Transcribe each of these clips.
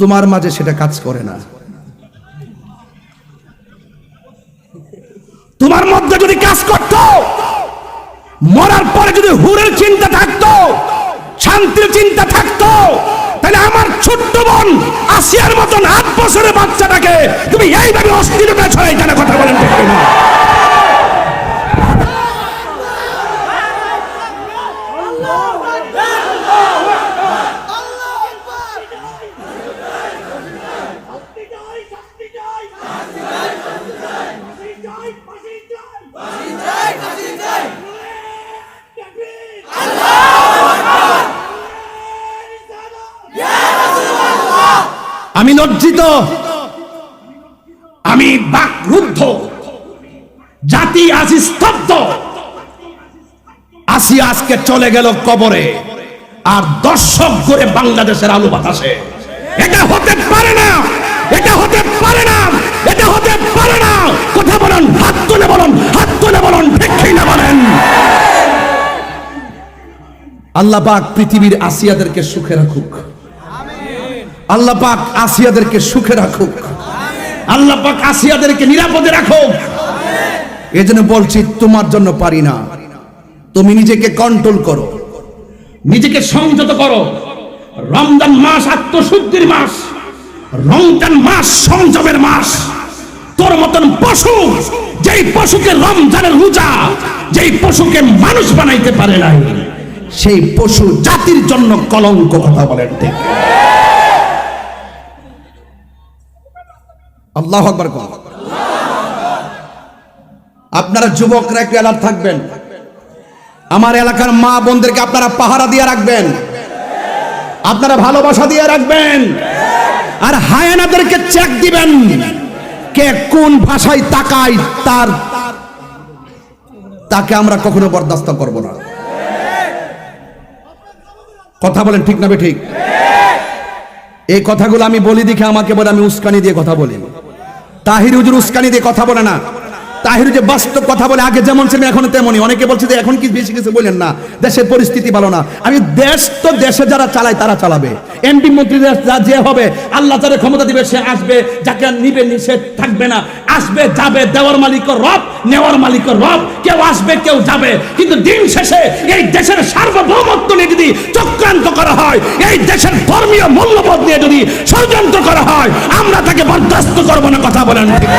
তোমার মাঝে সেটা কাজ করে না। তোমার মধ্যে যদি কাজ করত, মরার পরে যদি হুরের চিন্তা থাকতো, শান্তির চিন্তা থাকতো, তাহলে আমার ছোট্ট বোন আসিয়ার মতন আট বছরের বাচ্চাটাকে তুমি এইভাবে অস্থিরতা ছড়াই কেন কথা বলেন ঠিক কিনা? শাস্তি চাই শাস্তি চাই ফাঁসি চাই ফাঁসি চাই তাকবীর! আমি লজ্জিত। আমি বাকরুদ্ধ। জাতি আজ স্তব্ধ। আসি আজকে চলে গেল কবরে। আর দর্শক করে বাংলাদেশের আলু বাতাসে। এটা হতে পারে না। এটা হতে পারে না। এটা হতে পারে না। কথা বলেন, হাত তুলে বলুন বলুন, ঠিক না বলেন? আল্লাহ পাক পৃথিবীর আসিয়াদেরকে সুখে রাখুক। আল্লাহ পাক আসিয়াদেরকে সুখে রাখুক। আল্লাহ পাক আসিয়াদেরকে নিরাপদে রাখুক। বলছি, তোমার জন্য পারি না। তুমি নিজেকে কন্ট্রোল করো। নিজেকে সংযত করো। রমজান মাস আত্মশুদ্ধির মাস। রমজান মাস সংযমের মাস। তোর মতন পশু, যেই পশুকে রমজানের রোজা, যেই পশুকে মানুষ বানাইতে পারে নাই, সেই পশু জাতির জন্য কলঙ্ক কথা বলেন ঠিক। আল্লাহ আকবার আপনারা যুবকরা একটু অ্যালার্ট থাকবেন। আমার এলাকার মা বোনদেরকে আপনারা পাহারা দিয়ে রাখবেন। আপনারা ভালোবাসা দিয়ে রাখবেন। আর হায়ানাদেরকে চেক দিবেন। কে কোন ভাষায় তাকায় তার তাকে আমরা কখনো বরদাস্ত করব না। কথা বলেন ঠিক না ঠিক? এই কথাগুলো আমি বলি দেখে আমাকে বলে আমি উস্কানি দিয়ে কথা বলি। তাহির হুজুর উস্কানি দিয়ে কথা বলে না। তাহির যে বাস্তব কথা বলে, আগে যেমন ছিলেন, এখন তেমনই। অনেকে বলছে যে এখন কি বেশি কিছু বলেন না, দেশের পরিস্থিতি ভালো না। আমি দেশ তো দেশে যারা চালায়, তারা চালাবে। এমপি মন্ত্রীদের যা যে হবে, আল্লাহ যারা ক্ষমতা দিবে, সে আসবে। যাকে নিবে সে থাকবে না। আসবে, যাবে, দেওয়ার মালিক রব, নেওয়ার মালিক রব। কেউ আসবে, কেউ যাবে। কিন্তু দিন শেষে এই দেশের সার্বভৌমত্ব নিয়ে যদি চক্রান্ত করা হয়, এই দেশের ধর্মীয় মূল্যবোধ নিয়ে যদি ষড়যন্ত্র করা হয়, আমরা তাকে বরদাস্ত করব না, কথা বলেন ঠিক?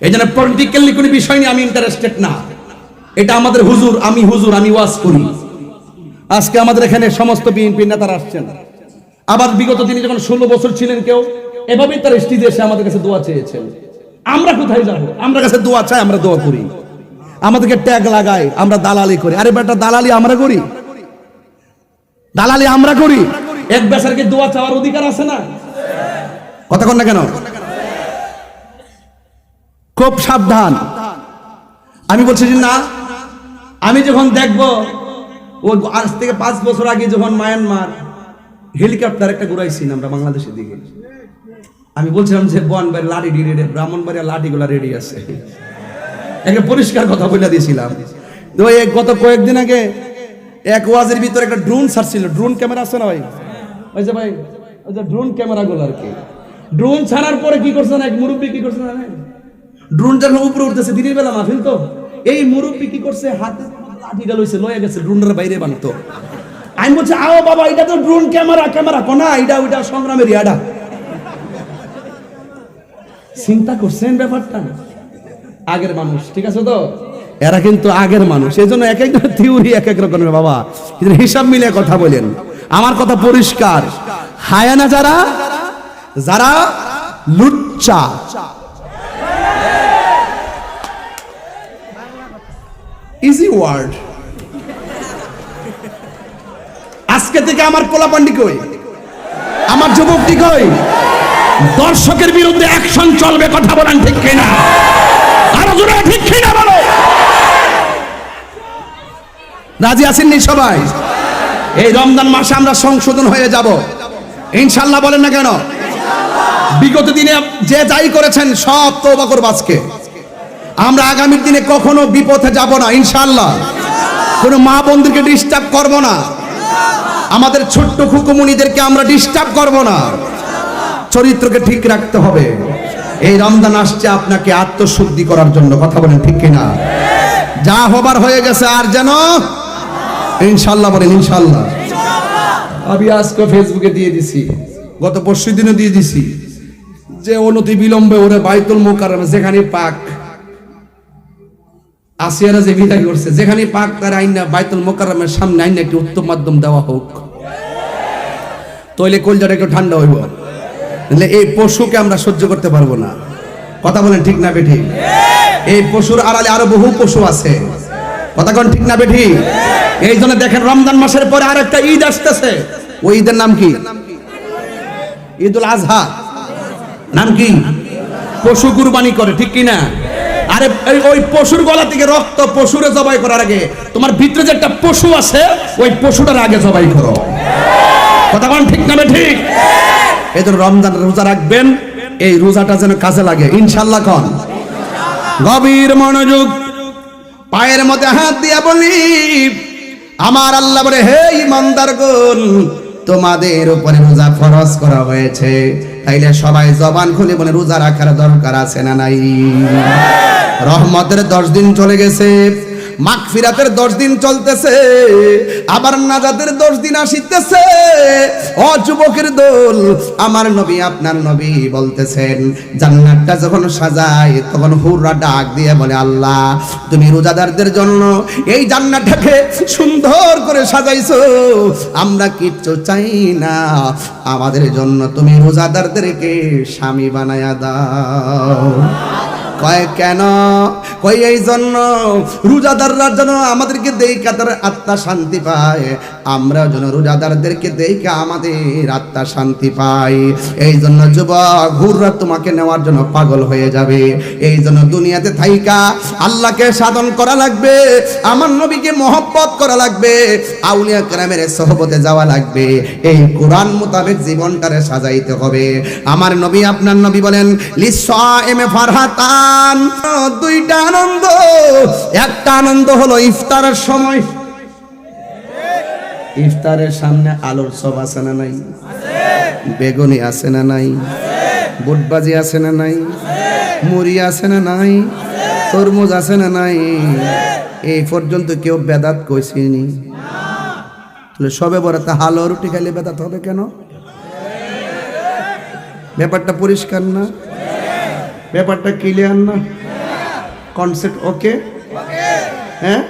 এই জন্য পলিটিক্যালি কোনো বিষয় নিয়ে আমি ইন্টারেস্টেড না। এটা আমাদের হুজুর, আমি হুজুর, আমি ওয়াজ করি। আজকে আমাদের এখানে সমস্ত বিএনপি নেতারা আসছেন। আবার বিগত দিনে যখন ষোলো বছর ছিলেন কেউ, এভাবেই তার স্টেজে এসে আমাদের কাছে দোয়া চেয়েছেন। আমরা কোথায় যাব? আমরা কাছে দোয়া চাই, আমরা দোয়া করি। আমাদেরকে ট্যাগ লাগাই আমরা দালালি করি। আরে বেটা, দালালি আমরা করি? দালালি আমরা করি? এক বেসারকে দোয়া চাওয়ার অধিকার আছে না? কথা কন না কেন? খুব সাবধান। আমি বলছি যে না, আমি যখন দেখব, ও আজ থেকে পাঁচ বছর আগে যখন মায়ানমার হেলিকপ্টার একটা ঘুরাইছি আমরা বাংলাদেশের দিকে। আমি বলছিলাম যে বন বনবাড়ি লাঠি ডি রেডি ব্রাহ্মণবাড়িয়া লাঠিগুলা রেডি আছে। একটা পরিষ্কার কথা বলে দিয়েছিলাম। তো এই গত কয়েকদিন আগে এক ওয়াজের ভিতরে একটা ড্রোন ছাড়ছিল। ড্রোন ক্যামেরা আছে না ভাই? ওই যে ভাই, ওই যে ড্রোন ক্যামেরাগুলো আর কি। ড্রোন ছাড়ার পরে কি করছে না, এক মুরব্বী কি করছে জানেন? ড্রোন যখন উপরে উঠতেছে, দিনের বেলা মাহফিল তো। এই মুরব্বী কি করছে? হাতে লাঠিটা লইছে লয়ে গেছে ড্রোনের বাইরে বানতো। আমি বলছি, আও বাবা, এটা তো ড্রোন ক্যামেরা ক্যামেরা কোনা, এটা, ওইটা, সংগ্রামের ইয়াডা। চিন্তা করছেন ব্যাপারটা? আগের মানুষ, ঠিক আছে তো? এরা কিন্তু আগের মানুষ এই জন্য এক একটা থিওরি এক এক রকমের, বাবা। হিসাব মিলে কথা বলেন। আমার কথা পরিষ্কার। হায়ানা যারা যারা লুচ্চা। ইজি ওয়ার্ড আজকে থেকে আমার পোলাপান্ডি কই? আমার যুবকটি কই? দর্শকের বিরুদ্ধে অ্যাকশন চলবে, কথা বলেন ঠিক কিনা? আরও জোরে ঠিক কিনা বলো? রাজি আছেননি সবাই? এই রমজান মাসে আমরা সংশোধন হয়ে যাব। ইনশাল্লাহ বলেন না কেন? বিগত দিনে যে যাই করেছেন, সব তওবা করব আজকে। আমরা আগামীর দিনে কখনো বিপথে যাব না ইনশাল্লাহ কোনো মা বন্ধুকে ডিস্টার্ব করব না। আমাদের ছোট্ট খুকুমুনিদেরকে আমরা ডিস্টার্ব করব না। চরিত্রকে ঠিক রাখতে হবে। এই রমজান আসছে আপনাকে আত্মশুদ্ধি করার জন্য কথা বলেন ঠিক কিনা? যা হবার হয়ে গেছে আর যেন ইনশাল্লাহ বলেন ইনশাল্লাহ আমি আজকে ফেসবুকে দিয়ে দিছি। গত পরশু দিনও দিয়ে দিছি। যে অনতি বিলম্বে ওরে বাইতুল মোকাররমে যেখানে পাক আসিয়ারা যে বিদায় করছে যেখানে পাক তার আইনা বাইতুল মোকাররমের সামনে আইনা একটি উত্তম মাধ্যম দেওয়া হোক। তৈলে কলজাটা একটু ঠান্ডা হইব। নাহলে এই পশুকে আমরা সহ্য করতে পারব না। কথা বলেন ঠিক না বেঠি? এই পশুর আড়ালে আরও বহু পশু আছে। কথা কোন ঠিক না বেঠি? এই জন্য দেখেন রমজান মাসের পরে আর একটা ঈদ আসতেছে। ওই ঈদের নাম কি? ঈদুল আজহা। নাম কি? পশু কুরবানি করে, ঠিক কি না আরে ওই পশুর গলা থেকে রক্ত পশুরে জবাই করার আগে, তোমার ভিতরে যে একটা পশু আছে, ওই পশুটার আগে জবাই করো। কথা বলেন ঠিক না ঠিক এই জন্য রমজান রোজা রাখবেন, এই রোজাটা যেন কাজে লাগে। ইনশাল্লাহ কন। গভীর মনোযোগ, পায়ের মধ্যে হাত দিয়া বলি, আমার আল্লাহ বলে, হে ইমানদার গুন তোমাদের উপরে রোজা ফরজ করা হয়েছে। তাইলে সবাই জবান খুলে বলে, রোজা রাখার দরকার আছে না নাই? রহমতের দশ দিন চলে গেছে। মাগফিরাতের দশ দিন চলতেছে, আবার নাজাদের দশ দিন আসিতেছে। ও যুবকের দোল, আমার নবী আপনার নবী বলতেছেন, জান্নাতটা যখন সাজায়, তখন হুররা ডাক দিয়ে বলে, আল্লাহ, তুমি রোজাদারদের জন্য এই জান্নাতটাকে সুন্দর করে সাজাইছো। আমরা কিচ্ছু চাই না, আমাদের জন্য তুমি রোজাদারদেরকে স্বামী বানায়া দাও। কয়, কেন? কই এই জন্য? রোজাদাররা যেন আমাদেরকে দেই কাতার আত্মা শান্তি পায়। আমরা যেন রোজাদারদেরকে দেখা আমাদের আত্মা শান্তি পাই এই জন্য যুবক, হুররা তোমাকে নেওয়ার জন্য পাগল হয়ে যাবে। এই জন্য দুনিয়াতে থাইকা আল্লাহকে সাধন করা লাগবে, আমার নবীকে মহব্বত করা লাগবে, আউলিয়া কেরামের সহবতে যাওয়া লাগবে। এই কোরআন মোতাবেক জীবনটারে সাজাইতে হবে। আমার নবী, আপনার নবী বলেন লিসাইমে ফারহাতান। দুইটা আনন্দ, একটা আনন্দ হলো ইফতারের সময়। ইফতারের সামনে আলোর সব আছে না নাই? বেগুনি আছে না নাই? বুটবাজি আছে না নাই? মুড়ি আছে না নাই? তরমুজ আছে না নাই? এই পর্যন্ত কেউ বেদাত কইসিনি। তাহলে সবে বরাতে হালো রুটি খাইলে বেদাত হবে কেন? ব্যাপারটা পরিষ্কার না? ব্যাপারটা ক্লিয়ার না? কনসেপ্ট ওকে হ্যাঁ?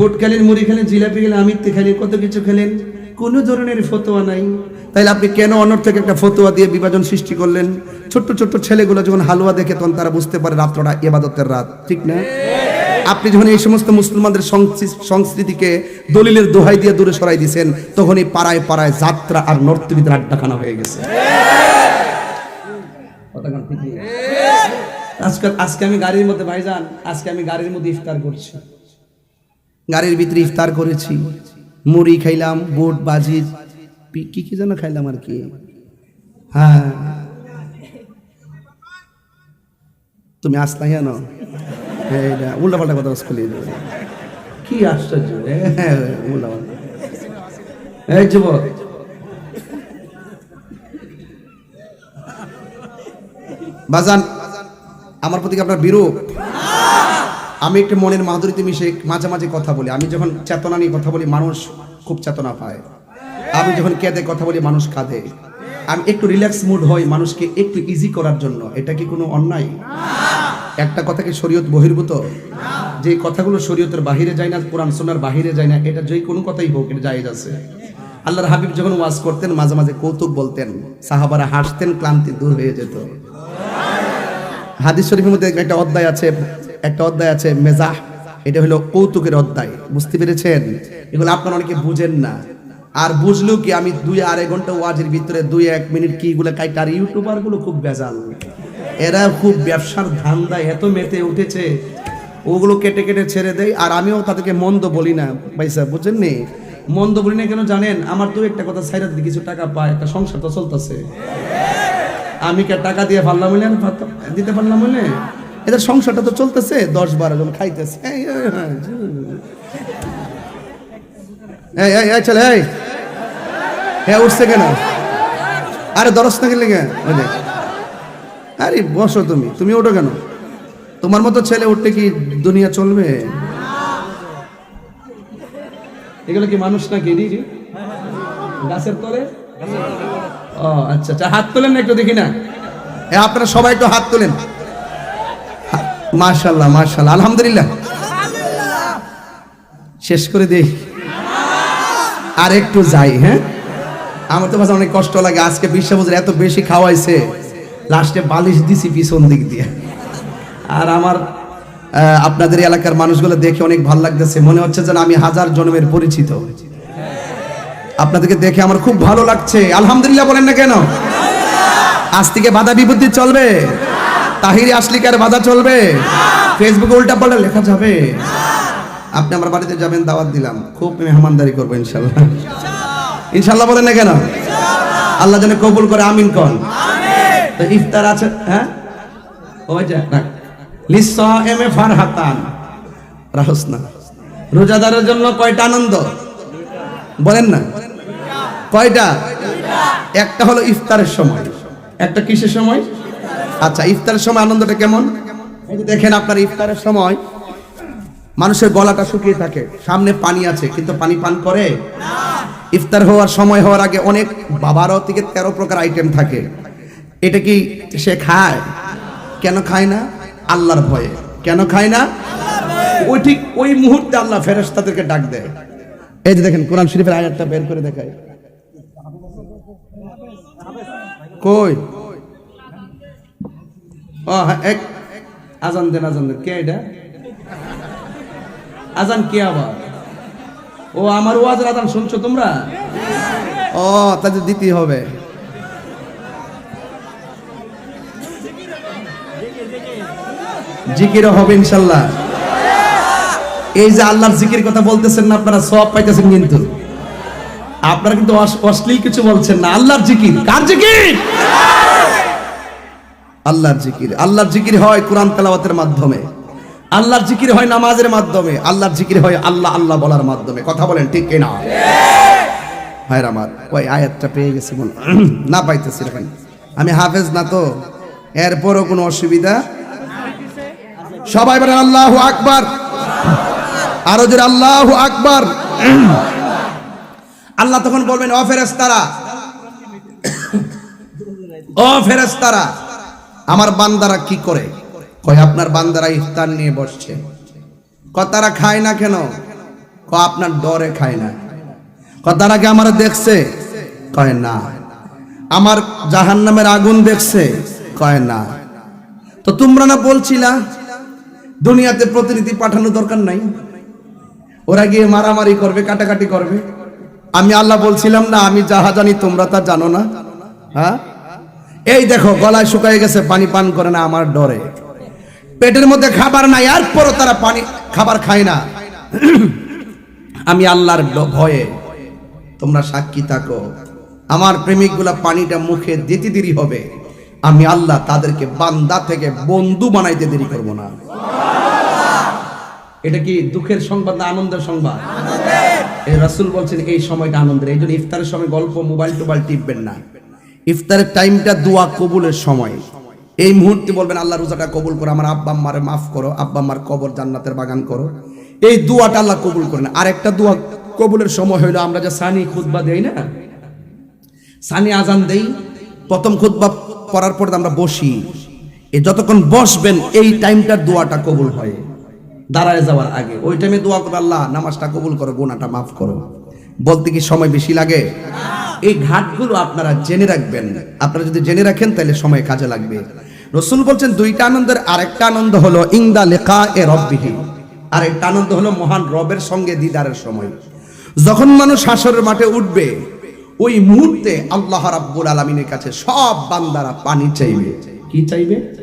বুট খেলেন, মুড়ি খেলেন, জিলাপি খেলেন, আমিত্তি খেলেন, কত কিছু খেলেন, কোনো ধরনের ফতোয়া নাই। তাইলে আপনি কেন অনর থেকে একটা ফতোয়া দিয়ে বিভাজন সৃষ্টি করলেন? ছোট্ট ছোট্ট ছেলেগুলো যখন হালুয়া দেখে তখন তারা বুঝতে পারে রাত্রটা এবাদতের রাত, ঠিক না? আপনি যখন এই সমস্ত মুসলমানদের সংস্কৃতিকে দলিলের দোহাই দিয়ে দূরে সরাই দিয়েছেন তখনই পাড়ায় পাড়ায় যাত্রা আর নর্তবীদের আড্ডাখানা হয়ে গেছে। কথাখান ঠিক নেই। আজকে আজকে আমি গাড়ির মধ্যে, ভাইজান, আজকে আমি গাড়ির মধ্যে ইফতার করছি। গাড়ির ভিতরে ইফতার করেছি। মুড়ি খাইলাম বুট বাজি কি কি যেন খাইলাম আর কি? হ্যাঁ। তুমি আসলা কেন? উল্টা পাল্টা কথা স্কুলে কি আশ্চর্য হ্যাঁ উল্টা পাল্টা এই যুবক। বাজান আমার প্রতি আপনার বিরূপ? আমি একটু মনের মাধুরীতে মিশে মাঝে মাঝে কথা বলি। আমি যখন চেতনা নিয়ে কথা বলি, মানুষ খুব চেতনা পায়। আমি যখন কেঁদে কথা বলি, মানুষ কাঁদে। আমি একটু রিল্যাক্স মুড হই, মানুষকে একটু ইজি করার জন্য। এটা কি কোনো অন্যায়? একটা কথা কি শরীয়ত বহির্ভূত? যে কথাগুলো শরীয়তের বাহিরে যায় না, কোরআন সোনার বাহিরে যায় না, এটা যে কোনো কথাই হোক, এটা জায়েজ আছে। আল্লাহর হাবিব যখন ওয়াজ করতেন, মাঝে মাঝে কৌতুক বলতেন। সাহাবারা হাসতেন, ক্লান্তি দূর হয়ে যেত। হাদিস শরীফের মধ্যে একটা অধ্যায় আছে একটা অধ্যায় আছে মেজাহ। এটা হলো কৌতুকের অধ্যায়। বুঝতে পেরেছেন? এগুলো আপনারা অনেকে বুঝেন না। আর বুঝলেও কি আমি দুই আড়াই ঘণ্টা ওয়াজের ভিতরে দুই এক মিনিট কি গুলো কাইট? আর ইউটিউবারগুলো খুব বেজাল এরা খুব ব্যবসার ধান্দায় এত মেতে উঠেছে। ওগুলো কেটে কেটে ছেড়ে দেয়। আর আমিও তাদেরকে মন্দ বলি না। ভাইসা বুঝেন নি? মন্দ বলি না কেন জানেন? আমার তো একটা কথা সাইডার দিকে কিছু টাকা পায়, একটা সংসার তো চলতেছে। আমি কে টাকা দিয়ে পারলাম দিতে পারলাম হইলে? এদের সংসারটা তো চলতেছে, দশ বারো জন খাইতেছে। এই হ্যাঁ উঠছে কেন? আরে দরস না গেলে কেন আরে, বসো তুমি। তুমি ওঠো কেন? তোমার মতো ছেলে উঠতে কি দুনিয়া চলবে? এগুলো কি মানুষ নাকি রে গাছের তলে? ও আচ্ছা আচ্ছা হাত তোলেন না একটু দেখি না। এ, আপনারা সবাই একটু হাত তোলেন। মাশাল্লাহ মাশাল্লাহ আলহামদুলিল্লাহ। শেষ করে দেই। আর একটু যাই হ্যাঁ? আমার তো মাঝে অনেক কষ্ট লাগে, আজকে বিশ্ব বছর এত বেশি খাওয়াইছে, লাস্টে বালিশ দিছি পিছন দিক দিয়ে। আর আমার আপনাদের এলাকার মানুষগুলো দেখে অনেক ভালো লাগতেছে, মনে হচ্ছে যেন আমি হাজার জন্মের পরিচিত। আপনাদেরকে দেখে আমার খুব ভালো লাগছে। আলহামদুলিল্লাহ বলেন না কেন? আজ থেকে বাধা বিপত্তি চলবে। তাহিরি আসলিকার বাধা চলবে। ফেসবুকে উল্টা পাল্টা লেখা যাবে। আপনি আমার বাড়িতে যাবেন, দাওয়াত দিলাম। খুব মেহমানদারি করব, ইনশাল্লাহ। ইনশাল্লাহ বলেন না কেন? আল্লাহ যেন কবুল করে, আমিন কন। তো ইফতার আছে হ্যাঁ? ফারহাতান। রাহস না। রোজাদারের জন্য কয়টা আনন্দ? বলেন না। কয়টা? একটা হলো ইফতারের সময়। একটা কিসের সময়? আচ্ছা ইফতারের সময় আনন্দটা কেমন? দেখেন আপনার ইফতারের সময়, মানুষের গলাটা শুকিয়ে থাকে, সামনে পানি আছে, কিন্তু পানি পান করে? ইফতার হওয়ার সময় হওয়ার আগে অনেক বাবারও থেকে তেরো প্রকার আইটেম থাকে। এটা কি সে খায়? কেন খায় না? আল্লাহর ভয়ে। কেন খায় না? ওই ঠিক ওই মুহূর্তে আল্লাহ ফেরেশতাদেরকে ডাক দেয়। এই যে দেখেন, কোরআন শরীফের আয়াতটা বের করে দেখায় কই? ও এক আজান দেন আজান দেন। কে এটা? আজান কে আবার? ও আমার ওয়াজের আজান শুনছো তোমরা? ও তাদের দিতেই হবে। জিকির হবে ইনশাল্লাহ। এই যে আল্লাহর জিকির কথা বলতেছেন না আপনারা সব পাইতেছেন কিন্তু। আপনারা কিন্তু অশ- অশ্লীল কিছু বলছেন না। আল্লাহর জিকির। কার জিকির? আল্লাহর জিকির। আল্লাহর জিকির হয় কোরআন তেলাওয়াতের মাধ্যমে। আল্লাহর জিকির হয় নামাজের মাধ্যমে। আল্লাহর জিকির হয় আল্লাহ আল্লাহ বলার মাধ্যমে। কথা বলেন ঠিক কিনা? ভাইর আমার ওই আয়াতটা পেয়ে গেছি মনে না পাইতেছি দেখেন আমি হাফেজ না তো? এরপরও কোনো অসুবিধা? সবাই বলেন আল্লাহ আকবার। আরও জোরে আল্লাহ আকবার। আল্লাহ তখন বলবেন, ও ফেরেস্তারা ফেরেস্তারা আমার বান্দারা কি করে? কয়, আপনার বান্দারা ইফতার নিয়ে বসছে। ক তারা খায় না কেন? ক আপনার ডরে খায় না। ক তারা কি আমার দেখছে? কয়, না। আমার জাহান্নামের আগুন দেখছে? কয়, না। তো তোমরা না বলছিলা, দুনিয়াতে প্রতিনিধি পাঠানো দরকার নাই? ওরা গিয়ে মারামারি করবে, কাটাকাটি করবে। আমি আল্লাহ বলছিলাম না, আমি যাহা জানি তোমরা তা জানো না। হ্যাঁ? এই দেখো গলায় শুকায় গেছে পানি পান করে না আমার ডরে। পেটের মধ্যে খাবার নাই আর পরও তারা পানি খাবার খায় না। আমি আল্লাহর ভয়ে তোমরা সাক্ষী থাকো আমার প্রেমিকগুলা পানিটা মুখে দিতে দেরি হবে। আমি আল্লাহ তাদেরকে বান্দা থেকে বন্ধু বানাইতে দেরি করব না। এটা কি দুঃখের সংবাদ না আনন্দের সংবাদ? এই রাসূল বলছেন এই সময়টা আনন্দের এই জন্য ইফতারের সময় গল্প মোবাইল টোবাইল টিপবেন না। ইফতারের টাইমটা দোয়া কবুলের সময়। এই মুহূর্তে বলবেন, আল্লাহ রোজাটা কবুল করো, আমার আব্বা আম্মারে মাফ করো, আব্বা আম্মার কবর জান্নাতের বাগান করো। এই দোয়াটা আল্লাহ কবুল করেন। আর একটা দোয়া কবুলের সময় হইল, আমরা যে সানি খুতবা দেই না, সানি আজান দেই, প্রথম খুতবা পড়ার পর আমরা বসি। এই যতক্ষণ বসবেন, এই টাইমটার দোয়াটা কবুল হয়। দাঁড়ায় যাওয়ার আগে। ওই টাইমে দোয়া করবে, আল্লাহ, নামাজটা কবুল করো গুনাটা মাফ করো। বলতে কি সময় বেশি লাগে? এই ঘাটগুলো আপনারা জেনে রাখবেন। আপনারা যদি জেনে রাখেন, তাহলে সময় কাজে লাগবে। রসুল বলছেন, দুইটা আনন্দের আরেকটা আনন্দ হলো, ইংদা লেখা এ রব্বিহী। আরেকটা আনন্দ হলো, মহান রবের সঙ্গে দিদারের সময়। যখন মানুষ হাসরের মাঠে উঠবে, ওই মুহূর্তে আল্লাহ রাব্বুল আলমিনের কাছে সব বান্দারা পানি চাইবে। কি চাইবে?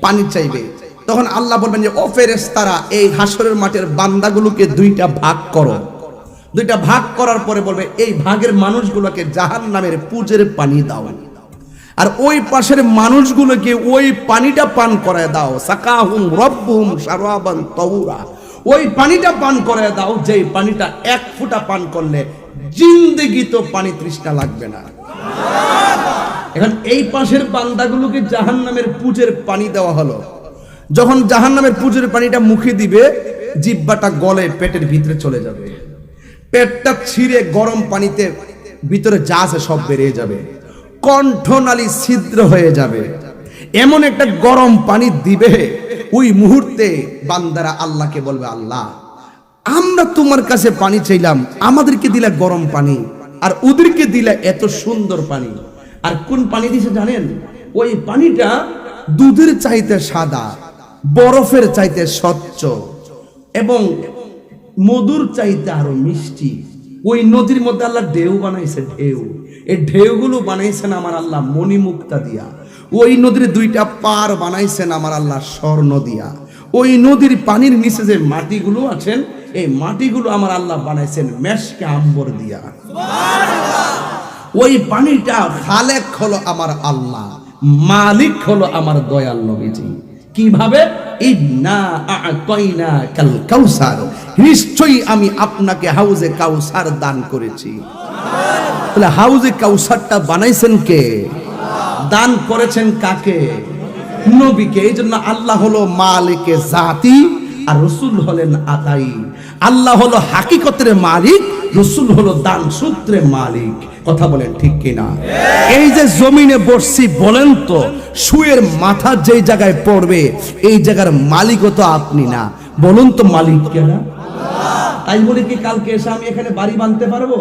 পানি চাইবে। তখন আল্লাহ বলবেন যে, ও ফেরেশতারা, এই হাসরের মাঠের বান্দাগুলোকে দুইটা ভাগ করো। দুইটা ভাগ করার পরে বলবে, এই ভাগের মানুষগুলোকে জাহান নামের পুজের পানি দাও। আর ওই পাশের মানুষগুলোকে ওই পানিটা পান করায় দাও। সাকাহুম রব্বুহুম শারাবান তাউরা ওই পানিটা পান করে দাও, যেই পানিটা এক ফুটা পান করলে জিন্দেগি তো পানি তৃষ্ণা লাগবে না। এখন এই পাশের বান্দাগুলোকে জাহান নামের পুজের পানি দেওয়া হলো। যখন জাহান নামের পুজের পানিটা মুখে দিবে, জিব্বাটা গলে পেটের ভিতরে চলে যাবে। পেটটা ছিঁড়ে গরম পানিতে ভিতরে যা আছে সব বেরিয়ে যাবে। কণ্ঠনালী ছিদ্র হয়ে যাবে। এমন একটা গরম পানি দিবে, ওই মুহূর্তে বান্দারা আল্লাহকে বলবে, আল্লাহ, আমরা তোমার কাছে পানি চাইলাম, আমাদেরকে দিলে গরম পানি, আর ওদেরকে দিলে এত সুন্দর পানি। আর কোন পানি দিছে জানেন? ওই পানিটা দুধের চাইতে সাদা, বরফের চাইতে স্বচ্ছ, এবং মধুর চাইতে আরও মিষ্টি। ওই নদীর মধ্যে আল্লাহ ঢেউ বানাইছে, ঢেউ। এই ঢেউগুলো বানাইছেন আমার আল্লাহ মণিমুক্তা দিয়া। ওই নদীর দুইটা পার বানাইছেন আমার আল্লাহ স্বর্ণ দিয়া। ওই নদীর পানির নিচে যে মাটিগুলো আছেন, এই মাটিগুলো আমার আল্লাহ বানাইছেন মেশকে আম্বর দিয়া। ওই পানিটা খালেক হলো আমার আল্লাহ, মালিক হলো আমার দয়াল নবীজি। কীভাবে? নিশ্চয়ই আমি আপনাকে হাউজে কাউসার দান করেছি। তাহলে হাউজে কাউসারটা বানাইছেন কে? দান করেছেন কাকে? নবীকে। এই জন্য আল্লাহ হলো মালিকে জাতি। আর রসুল হলেন আতাই আল্লাহ হলো হাকিকতের মালিক, রসুল হলো দান সূত্রের মালিক। কথা বলেন ঠিক কিনা? এই যে জমিনে বসছি বলেন তো, শুয়ের মাথা যেই জায়গায় পড়বে, এই জায়গার মালিকও তো আপনি না। বলুন তো মালিক কেনা তাই বলে কি কালকে এসে আমি এখানে বাড়ি বাঁধতে পারব?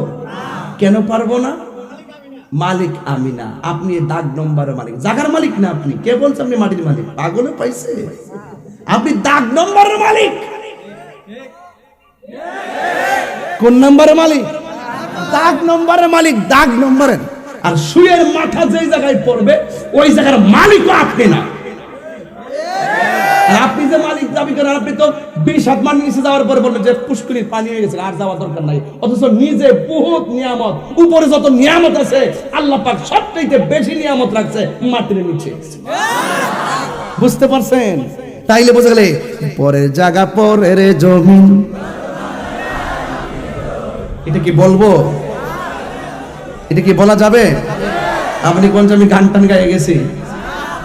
কেন পারব না? মালিক আমি না। আপনি দাগ নম্বরের মালিক। জাগার মালিক না আপনি। কে বলছে আপনি মাটির মালিক? পাগলে পাইছে? আপনি দাগ নম্বরের মালিক। কোন নম্বরের মালিক? দাগ নম্বরের মালিক, দাগ নম্বরের। আর সুয়ের মাথা যেই জায়গায় পড়বে, ওই জায়গার মালিকও আপনি না। আপনি যে মালিক দাবি করেন, আপনি তো বিশ হাত মান নিচে যাওয়ার পরে যে পুষ্করির পানি হয়ে গেছে, আর যাওয়ার দরকার নাই। অথচ নিজে বহুত নিয়ামত, উপরে যত নিয়ামত আছে, আল্লাহ পাক বেশি নিয়ামত রাখছে মাটির নিচে। বুঝতে পারছেন? তাইলে বোঝা গেলে পরের জায়গা, পরের জমিন। এটা কি বলব? এটা কি বলা যাবে? আপনি কোন আমি গান টান গায়ে গেছি?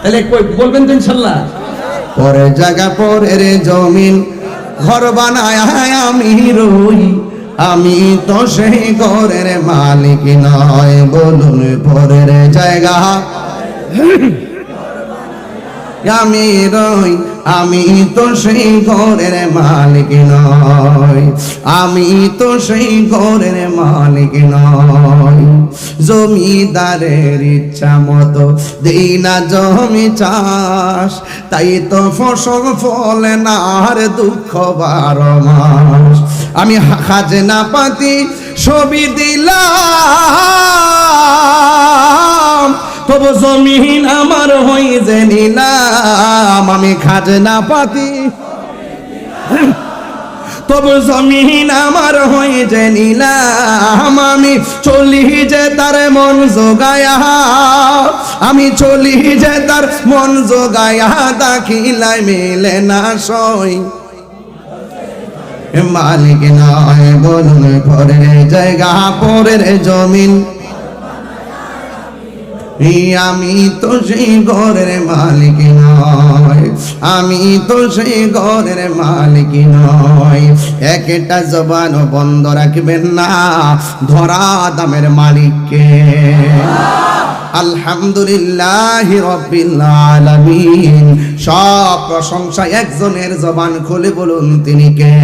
তাহলে বলবেন তো ইনশাল্লাহ। পরের জায়গা, পরের জমিন। ঘর বানায় আমি রই, আমি তো সেই ঘরের মালিক নয়। বলুন পরের জায়গা। আমি রই আমি তো সেই ঘরের মালিক নয় আমি তো সেই ঘরের মালিক নয় জমিদারের ইচ্ছা মতো দেই না জমি চাষ। তাই তো ফসল ফলে না আর দুঃখ বারো মাস। আমি খাজনা পাতি ছবি দিলাম। তবু জমিন আমার হই যে নিলাম আমি খাজনা পাতি। তবু জমিন আমার হয়ে যে নিলাম আমি চলি যে তার মন জোগায়া। আমি চলি যে তার মন জোগায়া দাখিলাই মিলে না সই। মালিক নয়, বলুন পরের জায়গা, পরের জমিন। আমি তো সেই ঘরের মালিক নয় আমি তো সেই ঘরের মালিক নয় একটা জবান বন্ধ রাখবেন না, ধরা দামের মালিককে। আলহামদুলিল্লাহ সব প্রশংসা একজনের জবান খুলে বলুন তিনি কে?